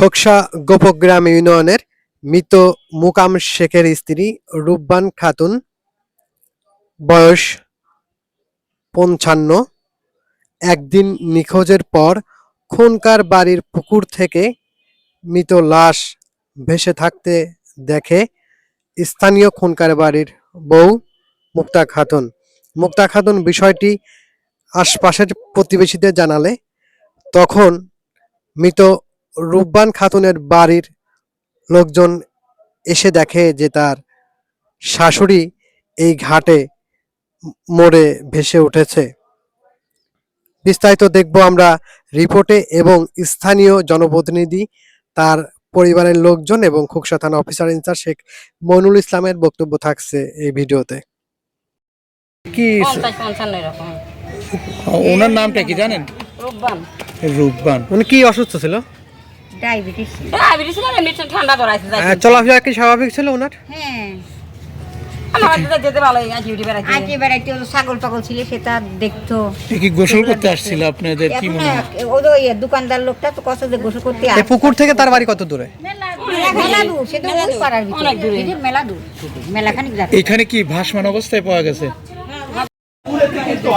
খোকসা গোপগ্রাম ইউনিয়নের মৃত মুকাম শেখের স্ত্রী রূপবান খাতুন, বয়স পঞ্চান্ন। একদিন নিখোঁজের পর খুনকার বাড়ির পুকুর থেকে মৃত লাশ ভেসে থাকতে দেখে স্থানীয় খুনকার বাড়ির বউ মুক্তা খাতুন। মুক্তা খাতুন বিষয়টি আশপাশের প্রতিবেশীদের জানালে, তখন মৃত রূপবান খাতুনের বাড়ির লোকজন এসে দেখে যে তার শাশুড়ি এই ঘাটে ম- মরে ভেসে উঠেছে। বিস্তারিত দেখব আমরা রিপোর্টে এবং স্থানীয় জনপ্রতিনিধি তার পরিবারের লোকজন এবং খুকসা থানা অফিসার ইনচার্জ শেখ মইনুল ইসলামের বক্তব্য থাকছে এই ভিডিওতে। কি ওনার নামটা কি জানেন? রোববান রূপবান। উনি কি অসুস্থ ছিল? ডায়াবেটিস ডায়াবেটিস না মিঠে ঠান্ডা ধরাইছে চলাফেরা কি স্বাভাবিক ছিল ওনার? হ্যাঁ। ছাগল টাগল ছিল সেটা দেখতো। কি গোসল করতে আসছিল আপনাদের কি মনে হয়? ইয়ে দোকানদার লোকটা তো কষ্ট যে গোসল করতে আসে। পুকুর থেকে তার বাড়ি কত দূরে? মেলা দূর মেলা দূর এখানে কি ভাসমান অবস্থায় পাওয়া গেছে?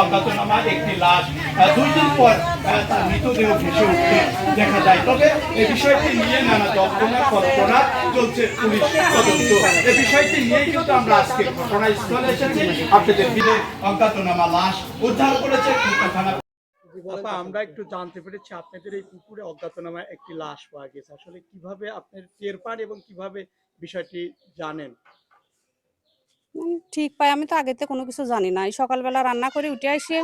অজ্ঞাতনামা একটি লাশ দুই দিন পর তার মৃতদেহ ভেসে উঠতে দেখা যায়। তবে এই বিষয়টি নিয়ে নানা জল্পনা কল্পনা চলছে পুলিশ তদন্ত। এই বিষয়টি নিয়েই কিন্তু আমরা আজকে ঘটনাস্থলে এসেছি। আপনাদের বিলে অজ্ঞাতনামা লাশ উদ্ধার করেছে থানা আপা, আমরা একটু জানতে পেরেছি আপনাদের এই পুকুরে অজ্ঞাতনামা একটি লাশ পাওয়া গেছে। আসলে কীভাবে আপনার টের পান এবং কীভাবে বিষয়টি জানেন? উম, ঠিক পাই। আমি তো আগেতে কোনো কিছু জানি না। এই সকালবেলা রান্না করে উঠে আসে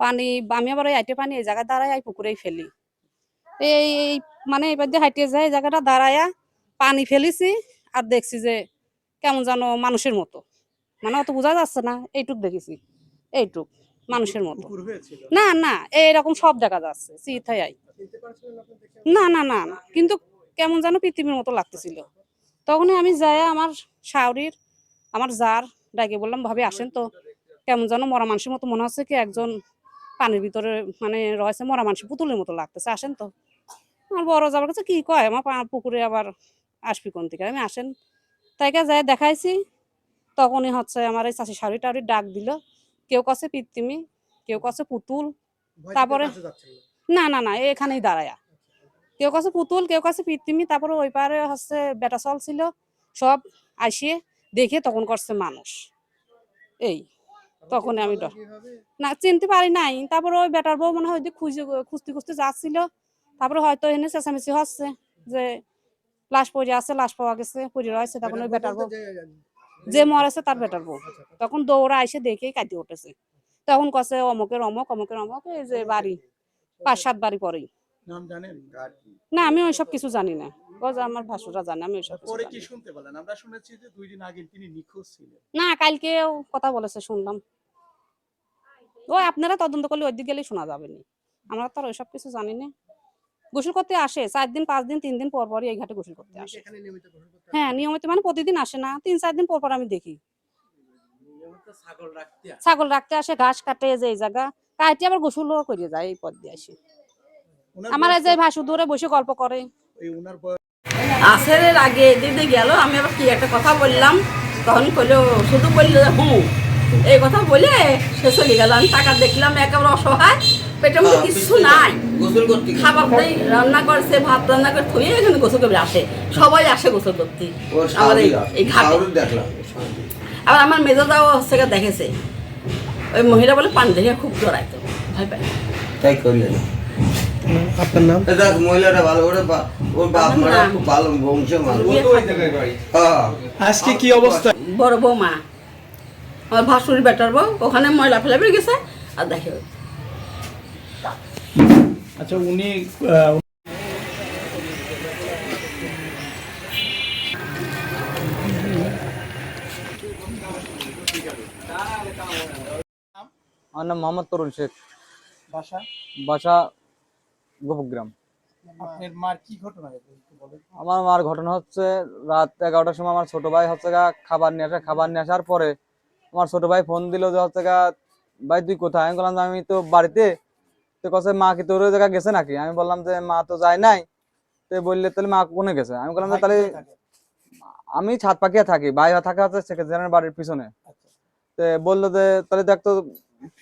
পানি আমি আবার ওই আইটে পানি এই জায়গায় দাঁড়ায় এই পুকুরেই ফেলি। এই এই মানে এবার দিয়ে হাইটে যায় এই জায়গাটা দাঁড়ায়া পানি ফেলেছি আর দেখছি যে কেমন যেন মানুষের মতো। মানে অত বোঝা যাচ্ছে না এইটুক দেখেছি এইটুক মানুষের মতো। পুকুর হয়েছিল? না না এইরকম সব দেখা যাচ্ছে আই না না না না কিন্তু কেমন যেন পৃথিবীর মতো লাগতেছিল। তখনই আমি যাই আমার শাওরির আমার যার ডাকে বললাম ভাবে আসেন তো। কেমন যেন মরা মানুষের মতো মনে হচ্ছে কি একজন পানির ভিতরে মানে রয়েছে মরা মানুষের পুতুলের মতো লাগতেছে। আসেন তো। আমার বড় যাবার কাছে কি কয়? আমার পুকুরে আবার আসবি কোন থেকে আমি আসেন। তাইকে যাই দেখাইছি। তখনই হচ্ছে আমার এই চাষি শাড়ি টাড়ি ডাক দিল। কেউ কাছে পিত্তিমি কেউ কাছে পুতুল। তারপরে না? না না এখানেই দাঁড়ায়া। কেউ কাছে পুতুল কেউ কাছে পিত্তিমি তারপরে ওই পারে হচ্ছে বেটা চল ছিল। সব আসিয়ে দেখে তখন করছে মানুষ। এই তখন আমি ডর না চিনতে পারি নাই। তারপরে ওই বেটার বউ মনে হয় খুঁজে খুঁজতে খুঁজতে যাচ্ছিল। তারপরে হয়তো এনে চেঁচামেচি হচ্ছে যে লাশ পড়ে আছে লাশ পাওয়া গেছে পড়ে রয়েছে। তখন ওই বেটার বউ যে মরেছে তার বেটার বউ। তখন দৌড়া এসে দেখেই কাটিয়ে উঠেছে। তখন কছে অমকের অমক অমকের অমক এই যে বাড়ি। পাঁচ সাত বাড়ি পরেই। নাম জানেন? না আমি ওইসব কিছু জানি না। ও আমার ভাসুরা জানে আমি ওইসব পরে কি শুনতে পেলেন? আমরা শুনেছি যে দুই দিন আগে তিনি নিখোঁজ ছিলেন। না কালকেও কথা বলেছে শুনলাম। ওই আপনারা তদন্ত করলে ওই দিক গেলেই শোনা যাবে না। আমরা তো আর ওইসব কিছু জানি না। গোসল করতে আসে চার দিন পাঁচ দিন তিন দিন পর পরই এই ঘাটে গোসল করতে আসে। হ্যাঁ নিয়মিত মানে প্রতিদিন আসে না তিন চার দিন পর পর আমি দেখি। ছাগল রাখতে আসে। ঘাস কাটে যে এই জায়গা। কাটে আবার গোসলও করে যায় এই পথ দিয়ে আসে। আমার এই যে ভাসু দূরে বসে গল্প করে। ওই আসের আগে দিদি গেল আমি আবার কি একটা কথা বললাম তখন কইলো শুধু বলল যে হুঁ। এই কথা বলে সে চলে গেল। আমি টাকা দেখলাম একেবারে অসহায় পেটের মধ্যে কিছু নাই। গোসল করতে গেছে। খাবার রান্না করছে ভাত রান্না করে থুয়ে এখানে গোসল করে আসে। সবাই আসে গোসল করতে। ও আমার এই- ঘাটে। আবার আমার মেজোদাও হচ্ছে দেখেছে। ওই মহিলা বলে পানি দেখে খুব জড়াইতো। ভয় পায় তাই করলেন আপনার নাম? দেখ মহিলাটা ভালো করে ওর বাপ মারা খুব ভালো মানুষ। হ্যাঁ। আজকে কি অবস্থা? বড় বৌমা। আমার ভাসুর বেটার বউ ওখানে ময়লা ফেলে বেরিয়ে গেছে আর দেখে আচ্ছা উনি আমার নাম মোহাম্মদ তরুণ শেখ। বাসা? বাসা গোপগ্রাম আপনার মার কি ঘটনা এটা একটু বলেন। আমার মার ঘটনা হচ্ছে রাত এগারোটার সময় আমার ছোট ভাই হচ্ছে গা খাবার নিয়ে আসে খাবার নিয়ে আসার পরে আমার ছোট ভাই ফোন দিল যে হচ্ছে গা ভাই তুই কোথায়? আমি বললাম আমি তো বাড়িতে। তো কছে মা কি তোর জায়গায় গেছে নাকি? আমি বললাম যে মা তো যায় নাই। তো বললে তাহলে মা কোনে গেছে? আমি বললাম যে তাহলে আমি ছাদ পাকিয়া থাকি ভাই থাকে হচ্ছে সেক্রেটারির বাড়ির পিছনে। তো বলল যে তাহলে দেখ তো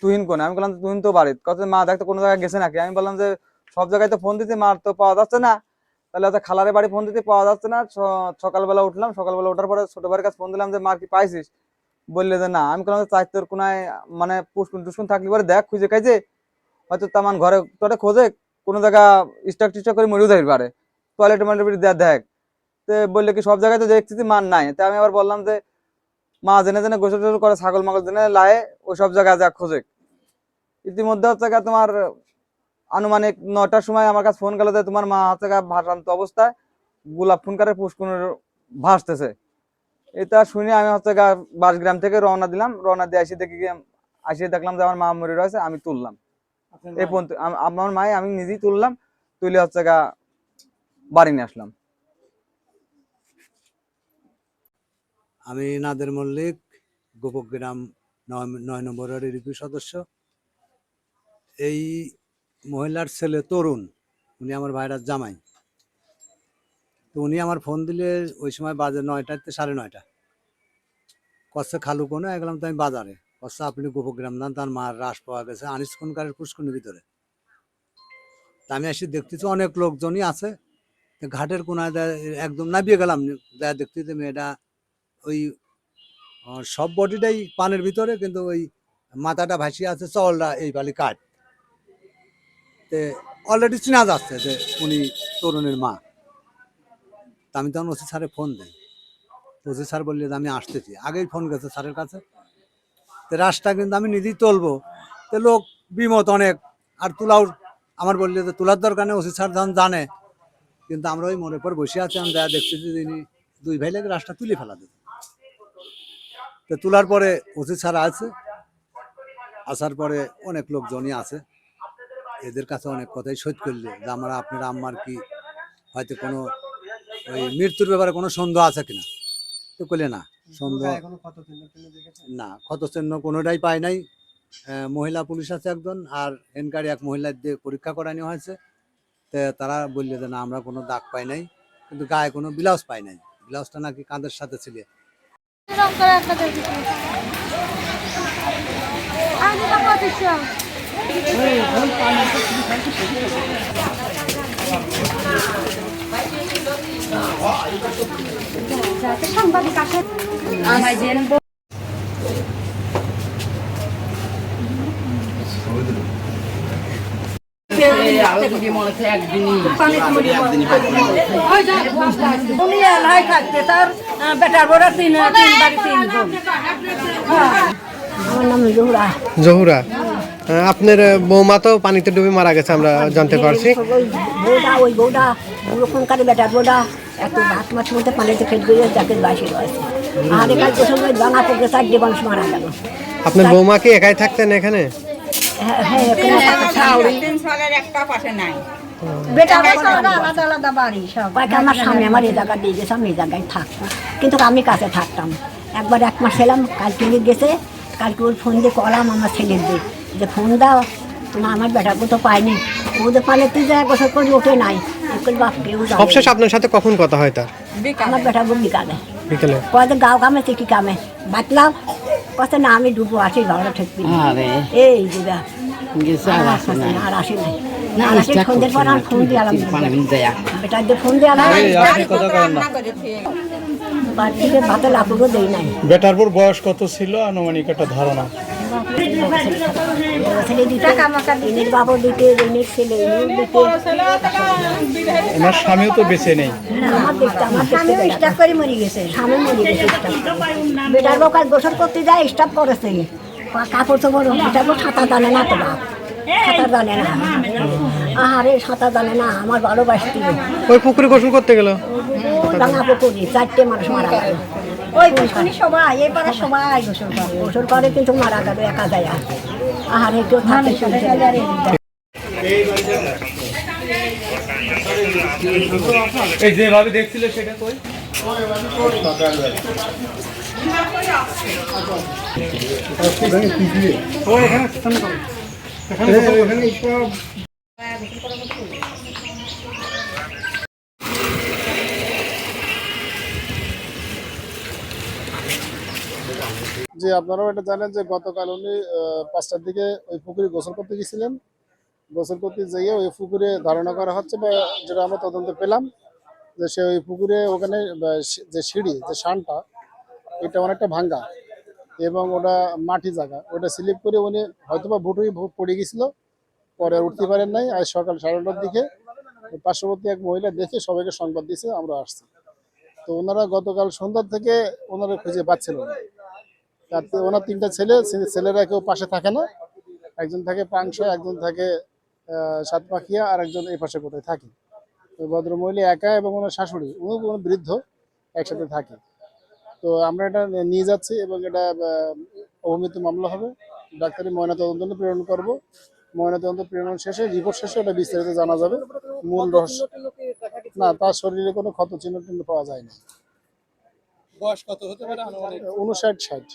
তুহিন কোনে? আমি বললাম তুহিন তো বাড়িতে। কত মা দেখতো কোনো জায়গায় গেছে নাকি? আমি বললাম যে সব জায়গায় তো ফোন দিতে, মার তো পাওয়া যাচ্ছে না। তাহলে হচ্ছে খালারে বাড়ি ফোন দিতে পাওয়া যাচ্ছে না। সকালবেলা উঠলাম, সকালবেলা ওঠার পরে ছোট ভাইয়ের কাছে ফোন দিলাম যে, মার কি পাইছিস? বললে যে, না। আমি বললাম চার তোর কোনায় মানে পুষ্কুন টুসকুন থাকলে পরে দেখ, খুঁজে খাইছে। হয়তো তামান ঘরে তোরে খোঁজে, কোনো জায়গা স্টক টিস্টক করে মরেও যাইতে পারে। টয়লেট ময়লেট দেখ দেখ। তো বললে কি, সব জায়গায় তো দেখতেছি, মার নাই। তা আমি আবার বললাম যে, মা জেনে জেনে গোসল টোসল করে, ছাগল মাগল জেনে লায়ে, ওই সব জায়গায় যা খোঁজে। ইতিমধ্যে হচ্ছে তোমার আনুমানিক নটার সময় আমার কাছে ফোন গেল যে তোমার মা হচ্ছে ভাসান্ত অবস্থায় গোলাপ ফুন করে পুষ্কুনের ভাসতেছে। এটা শুনে আমি হচ্ছে গা বাসগ্রাম থেকে রওনা দিলাম। রওনা দিয়ে আসি দেখি এসে দেখলাম যে আমার মা মরে রয়েছে আমি তুললাম। এই পর্যন্ত আমার মায়ে আমি নিজেই তুললাম তুলে হচ্ছে গা বাড়ি নিয়ে আসলাম। আমি নাদের মল্লিক গোপগ্রাম নয় নয় নম্বর ওয়ার্ডের ইউপি সদস্য। এই মহিলার ছেলে তরুণ, উনি আমার ভাইরার জামাই। তো উনি আমার ফোন দিলে ওই সময় বাজে নয়টাতে সাড়ে নয়টা। কষ্ট খালু কোনো গেলাম তো আমি বাজারে? কষ্ট আপনি গোপগ্রাম যান তার মার রাস পাওয়া গেছে, আনিস খুনকারের পুষ্কুনির ভিতরে? তা আমি এসে দেখতেছি অনেক লোকজনই আছে। ঘাটের কোনায় একদম নামিয়ে গেলাম। যা দেখতেছি মেয়েটা ওই সব বডিটাই পানের ভিতরে, কিন্তু ওই মাথাটা ভাসিয়ে আছে চলটা এই বালি কাঠ। তে অলরেডি চেনা যাচ্ছে যে উনি তরুণের মা। তা আমি তখন ওসি স্যারে ফোন দিই। ওসি স্যার বললে যে আমি আসতেছি। আগেই ফোন গেছে স্যারের কাছে। তো রাসটা কিন্তু আমি নিজেই তুলবো। তো লোক বিমত অনেক। আর তুলাও আমার বললে যে তোলার দরকার নেই, ওসি স্যার যখন জানে। কিন্তু আমরা ওই মোড়ের পর বসে আছি আমি দেখা দেখতেছি যে ইনি দুই ভাই লেগে রাসটা তুলে ফেলা দেবে তো তোলার পরে ওসি স্যার আছে আসার পরে অনেক লোকজনই আছে এদের কাছে অনেক কথাই শোধ করলে যে আমরা আপনার আম্মার কি হয়তো কোনো ওই মৃত্যুর ব্যাপারে কোনো সন্দেহ আছে কিনা? তো করলে না সন্দেহ? না ক্ষত চিহ্ন কোনোটাই পায় নাই। মহিলা পুলিশ আছে একজন আর এনকারি এক মহিলার দিয়ে পরীক্ষা করানো হয়েছে। তো তারা বললে যে না আমরা কোনো দাগ পাই নাই কিন্তু গায়ে কোনো ব্লাউজ পাই নাই। ব্লাউজটা নাকি কাঁধের সাথে ছিল। উনি আমার নাম জোহরা। আপনার বৌমা তো পানিতে ডুবে মারা গেছে আমরা জানতে পারছি। ওই এত ভাত মাছ মধ্যে পানিতে ফেল করে যাকে বাসি রয়েছে। আর এখানে তো সময় ভাঙা পড়ে চারটে মানুষ মারা গেল। আপনার বৌমা কি একাই থাকতেন এখানে? হ্যাঁ হ্যাঁ এখানে থাকা আলাদা আলাদা আলাদা বাড়ি সব। আমার সামনে আমার এই জায়গা দিয়ে গেছে আমি এই জায়গায় থাকতাম। কিন্তু আমি কাছে থাকতাম। একবার এক মাস এলাম কালকে নিয়ে গেছে কালকে ওর ফোন দিয়ে কলাম আমার ছেলের দিয়ে। যে ফোন দাও। তোমার আমার বেটাকে তো পাইনি। ও যে পালে তুই যা গোসল করে ওঠে নাই। সবশেষ আপনার সাথে কখন কথা হয় তার? আমার বেটা বলি কালে বিকেলে। কয়েক গাও কামে থেকে কামে। বাতলাম কথা না আমি ডুবো আসি ঘরে ঠেকবি এই দিদা আর আসে না নাই। বেটার পর বয়স কত ছিল? আনুমানিক একটা ধারণা। ওনার স্বামীও তো বেঁচে নেই। আমার দেখতে আমার স্টাফ করে মরে গেছে স্বামী মরে গেছে স্টাফ বেটার বউ কাল গোসল করতে যায় স্টাফ করেছে কাপড় চোপড় বউ সাঁতার জানে না তো বাপ সাঁতার জানে না আরে সাঁতার জানে না আমার ভালোবাসতি ওই পুকুরে গোসল করতে গেল? রাঙা পুকুরি চারটে মানুষ মারা গেল। ওই পুষ্কনি সবাই এই পাড়ার সবাই। গোসল করে গোসল করে কিন্তু মারা গেল একা যায় আর। কেউ থাকে এই যেভাবে দেখছিল সেটা কই? যে আপনারাও এটা জানেন যে গতকাল উনি পাঁচটার দিকে ওই পুকুরে গোসল করতে গেছিলেন। গোসল করতে যেয়ে ওই পুকুরে ধারণা করা হচ্ছে বা যেটা আমরা তদন্ত পেলাম যে সে ওই পুকুরে ওখানে যে সিঁড়ি, যে শানটা এটা অনেকটা ভাঙ্গা এবং ওটা মাটি জায়গা। ওটা স্লিপ করে উনি হয়তোবা ভুটুই পড়ে গেছিল, পরে উঠতে পারেন নাই। আজ সকাল সাড়ে নটার দিকে পার্শ্ববর্তী এক মহিলা দেখে সবাইকে সংবাদ দিয়েছে, আমরা আসছি। তো ওনারা গতকাল সন্ধ্যার থেকে ওনারা খুঁজে পাচ্ছিল না। তার ওনার তিনটা ছেলে ছেলেরা কেউ পাশে থাকে না। একজন থাকে পাংশা একজন থাকে সাতপাখিয়া আর একজন এই পাশে কোথায় থাকে। তো ভদ্রমহিলা একা এবং ওনার শাশুড়ি উনি কোনো বৃদ্ধ একসাথে থাকে। তো আমরা এটা নিয়ে যাচ্ছি এবং এটা আহ, অবমিত মামলা হবে। ডাক্তারি ময়নাতদন্ত প্রেরণ করব। ময়নাতদন্ত প্রেরণ শেষে রিপোর্ট শেষে এটা বিস্তারিত জানা যাবে। মূল রহস্য না তার শরীরে কোনো ক্ষত চিহ্ন পাওয়া যায় না। বয়স কত হতে পারে? উনষাট ষাট।